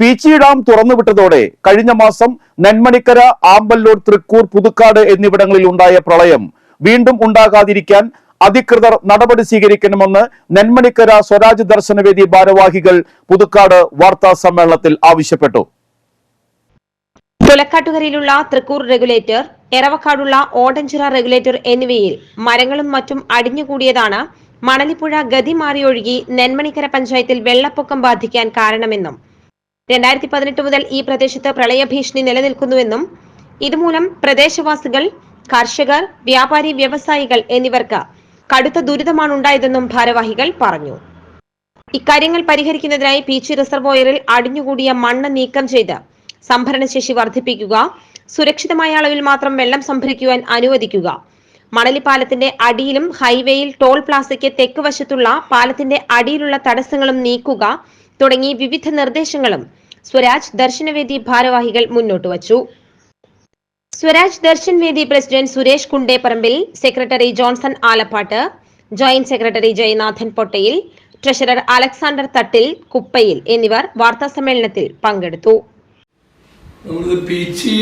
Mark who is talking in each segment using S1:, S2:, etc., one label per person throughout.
S1: Peechi dam തുറന്നുവിട്ടതോടെ കഴിഞ്ഞ മാസം നെന്മണിക്കര ആമ്പല്ലൂർ തൃക്കൂർ പുതുക്കാട് എന്നിവിടങ്ങളിൽ ഉണ്ടായ പ്രളയം വീണ്ടും ഉണ്ടാകാതിരിക്കാൻ അധികൃതർ നടപടി സ്വീകരിക്കണമെന്ന് നെന്മണിക്കര സ്വരാജ് ദർശനവേദി ഭാരവാഹികൾ പുതുക്കാട് വാർത്താ സമ്മേളനത്തിൽ ആവശ്യപ്പെട്ടു.
S2: ചുലക്കാട്ടുകരയിലുള്ള തൃക്കൂർ റെഗുലേറ്റർ എറവക്കാടുള്ള ഓടഞ്ചിറ റെഗുലേറ്റർ എന്നിവയിൽ മരങ്ങളും മറ്റും അടിഞ്ഞുകൂടിയതാണ് മണലിപ്പുഴ ഗതി മാറിയൊഴുകി നെന്മണിക്കര പഞ്ചായത്തിൽ വെള്ളപ്പൊക്കം ബാധിക്കാൻ കാരണമെന്നും രണ്ടായിരത്തി പതിനെട്ട് മുതൽ ഈ പ്രദേശത്ത് പ്രളയഭീഷണി നിലനിൽക്കുന്നുവെന്നും ഇതുമൂലം പ്രദേശവാസികൾ കർഷകർ വ്യാപാരി വ്യവസായികൾ എന്നിവർക്ക് കടുത്ത ദുരിതമാണ് ഉണ്ടായതെന്നും ഭാരവാഹികൾ പറഞ്ഞു. ഇക്കാര്യങ്ങൾ പരിഹരിക്കുന്നതിനായി പീച്ചി റിസർവോയറിൽ അടിഞ്ഞുകൂടിയ മണ്ണ് നീക്കം ചെയ്ത് സംഭരണശേഷി വർദ്ധിപ്പിക്കുക സുരക്ഷിതമായ അളവിൽ മാത്രം വെള്ളം സംഭരിക്കുവാൻ അനുവദിക്കുക. മണലി പാലത്തിന്റെ അടിയിലും ഹൈവേയിൽ ടോൾ പ്ലാസയ്ക്ക് തെക്ക് വശത്തുള്ള പാലത്തിന്റെ അടിയിലുള്ള തടസ്സങ്ങളും നീക്കുക തുടങ്ങി വിവിധ നിർദ്ദേശങ്ങളും സ്വരാജ് ദർശനവേദി ഭാരവാഹികൾ മുന്നോട്ട് വച്ചു. Swaraj Darshan Vedi president Suresh Kundeparambil secretary Johnson Alappat joint secretary Jayanathan Pottayil treasurer Alexander Thattil Kuppayil എന്നിവർ വാർത്താ സമ്മേളനത്തിൽ
S3: പങ്കെടുത്തു. പീച്ചി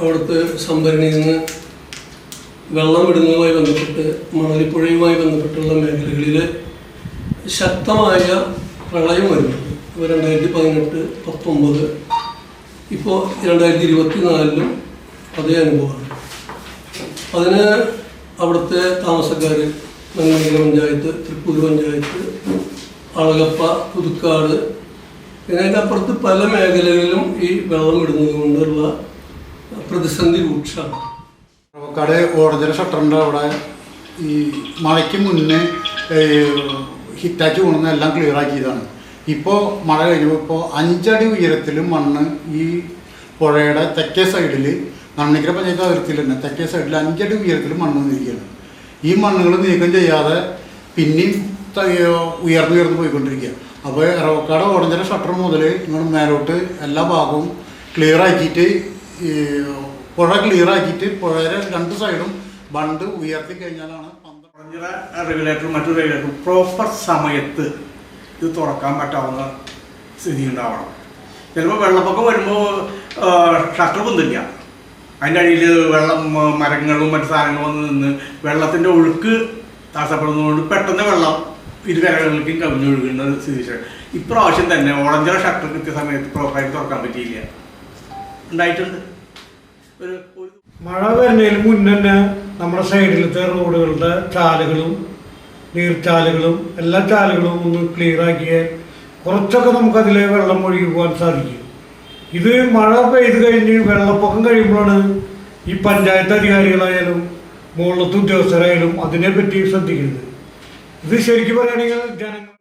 S3: അവിടുത്തെ സംഭരണിയിൽ നിന്ന് വെള്ളം വിടുന്നതുമായി ബന്ധപ്പെട്ട് മണലിപ്പുഴയുമായി ബന്ധപ്പെട്ടുള്ള മേഖലകളിൽ ശക്തമായ പ്രളയം വരുന്നുണ്ട് ഇപ്പോൾ രണ്ടായിരത്തി പതിനെട്ട് പത്തൊമ്പത് ഇപ്പോൾ രണ്ടായിരത്തി ഇരുപത്തി നാലിലും അതേ അനുഭവമാണ്. അതിന് അവിടുത്തെ താമസക്കാർ മങ്ങമേല പഞ്ചായത്ത് തൃപ്പൂർ പഞ്ചായത്ത് അളകപ്പ പുതുക്കാട് ഇതിനൊക്കെ അപ്പുറത്ത് പല മേഖലകളിലും ഈ വെള്ളം ഇടുന്നത് കൊണ്ടുള്ള പ്രതിസന്ധി രൂക്ഷമാണ്.
S4: കട ഓറഞ്ചര ഷട്ടറിന്റെ അവിടെ ഈ മഴയ്ക്ക് മുന്നേ ഹിറ്റാച്ച് കൊണ്ടുവന്ന് എല്ലാം ക്ലിയർ ആക്കിയതാണ്. ഇപ്പോൾ മഴ കഴിഞ്ഞപ്പോൾ ഇപ്പോൾ അഞ്ചടി ഉയരത്തിൽ മണ്ണ് ഈ പുഴയുടെ തെക്കേ സൈഡിൽ നണ്ണിക്കര പഞ്ചായത്ത് അതിർത്തിയിൽ തന്നെ തെക്കേ സൈഡിൽ അഞ്ചടി ഉയരത്തിൽ മണ്ണ് വന്നിരിക്കുകയാണ് ഈ മണ്ണുകൾ നീക്കം ചെയ്യാതെ പിന്നെയും ഉയർന്നു ഉയർന്നു പോയിക്കൊണ്ടിരിക്കുക അപ്പോൾ എറവക്കാട് ഓടഞ്ചര ഷട്ടർ മുതൽ ഇങ്ങോട്ട് മേലോട്ട് എല്ലാ ഭാഗവും ക്ലിയർ ആക്കിയിട്ട് പുഴ ക്ലിയർ ആക്കിയിട്ട് പുഴയുടെ രണ്ട് സൈഡും ബണ്ട് ഉയർത്തി കഴിഞ്ഞാലാണ്
S5: കുറഞ്ഞ റെഗുലേറ്ററും മറ്റു പ്രോപ്പർ സമയത്ത് ഇത് തുറക്കാൻ പറ്റാവുന്ന സ്ഥിതി ഉണ്ടാവണം ചിലപ്പോൾ വെള്ളപ്പൊക്കം വരുമ്പോൾ ഷട്ടർ പൊന്തില്ല. അതിന്റെ അടിയിൽ വെള്ളം മരങ്ങളും മറ്റു സാധനങ്ങളും വന്ന് നിന്ന് വെള്ളത്തിന്റെ ഒഴുക്ക് തടസ്സപ്പെടുന്നതുകൊണ്ട് പെട്ടെന്ന് വെള്ളം ഇരുകരകളിലേക്കും കവിഞ്ഞൊഴുകുന്ന സ്ഥിതി ഇപ്രാവശ്യം തന്നെ ഓളഞ്ചിറ ഷട്ടർ കൃത്യസമയത്ത് പ്രോപ്പറായിട്ട് തുറക്കാൻ പറ്റിയില്ല. ഉണ്ടായിട്ടുണ്ട്. ഒരു
S6: മഴ വരുന്നതിന് മുന്നേ നമ്മുടെ സൈഡിലത്തെ റോഡുകളുടെ ചാലുകളും നീർച്ചാലുകളും എല്ലാ ചാലുകളും ഒന്ന് ക്ലിയർ ആക്കിയാൽ കുറച്ചൊക്കെ നമുക്ക് വെള്ളം ഒഴുകി പോകാൻ സാധിക്കും. ഇത് മഴ പെയ്ത് കഴിഞ്ഞ് വെള്ളപ്പൊക്കം കഴിയുമ്പോഴാണ് ഈ പഞ്ചായത്ത് അധികാരികളായാലും മുകളിലത്തെ ഉദ്യോഗസ്ഥരായാലും അതിനെപ്പറ്റി ശ്രദ്ധിക്കുന്നത്. ഇത് ശരിക്കും പറയുകയാണെങ്കിൽ ജനങ്ങൾ